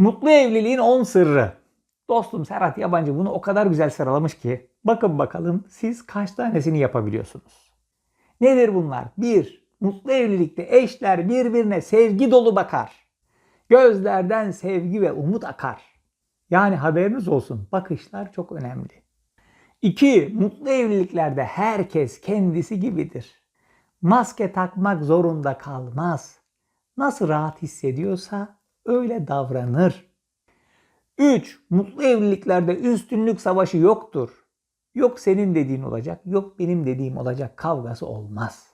Mutlu evliliğin 10 sırrı. Dostum Serhat Yabancı bunu o kadar güzel sıralamış ki bakın bakalım siz kaç tanesini yapabiliyorsunuz. Nedir bunlar? 1. Mutlu evlilikte eşler birbirine sevgi dolu bakar. Gözlerden sevgi ve umut akar. Yani haberiniz olsun bakışlar çok önemli. 2. Mutlu evliliklerde herkes kendisi gibidir. Maske takmak zorunda kalmaz. Nasıl rahat hissediyorsa öyle davranır. 3. Mutlu evliliklerde üstünlük savaşı yoktur. Yok senin dediğin olacak, yok benim dediğim olacak kavgası olmaz.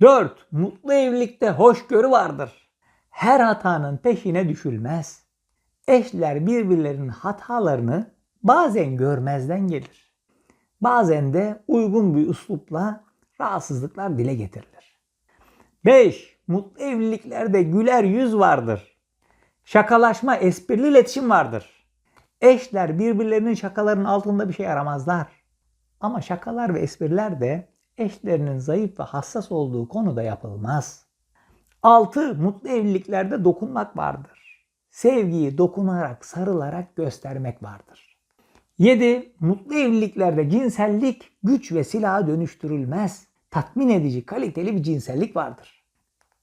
4. Mutlu evlilikte hoşgörü vardır. Her hatanın peşine düşülmez. Eşler birbirlerinin hatalarını bazen görmezden gelir. Bazen de uygun bir üslupla rahatsızlıklar dile getirilir. 5. Mutlu evliliklerde güler yüz vardır. Şakalaşma, esprili iletişim vardır. Eşler birbirlerinin şakalarının altında bir şey aramazlar. Ama şakalar ve espriler de eşlerinin zayıf ve hassas olduğu konuda yapılmaz. 6. Mutlu evliliklerde dokunmak vardır. Sevgiyi dokunarak, sarılarak göstermek vardır. 7. Mutlu evliliklerde cinsellik güç ve silaha dönüştürülmez. Tatmin edici, kaliteli bir cinsellik vardır.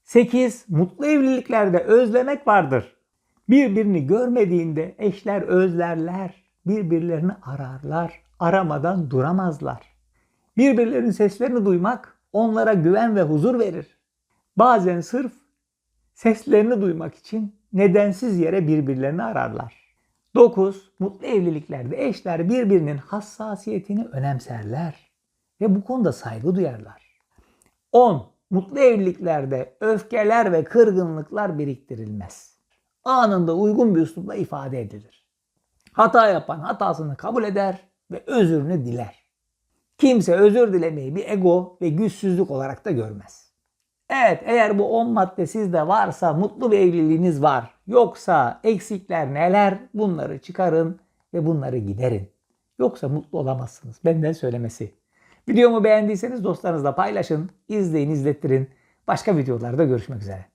8. Mutlu evliliklerde özlemek vardır. Birbirini görmediğinde eşler özlerler, birbirlerini ararlar, aramadan duramazlar. Birbirlerinin seslerini duymak onlara güven ve huzur verir. Bazen sırf seslerini duymak için nedensiz yere birbirlerini ararlar. 9. Mutlu evliliklerde eşler birbirinin hassasiyetini önemserler ve bu konuda saygı duyarlar. 10. Mutlu evliliklerde öfkeler ve kırgınlıklar biriktirilmez. Anında uygun bir üslupla ifade edilir. Hata yapan hatasını kabul eder ve özürünü diler. Kimse özür dilemeyi bir ego ve güçsüzlük olarak da görmez. Evet eğer bu 10 madde sizde varsa mutlu bir evliliğiniz var. Yoksa eksikler neler bunları çıkarın ve bunları giderin. Yoksa mutlu olamazsınız. Benden söylemesi. Videomu beğendiyseniz dostlarınızla paylaşın, izleyin, izlettirin. Başka videolarda görüşmek üzere.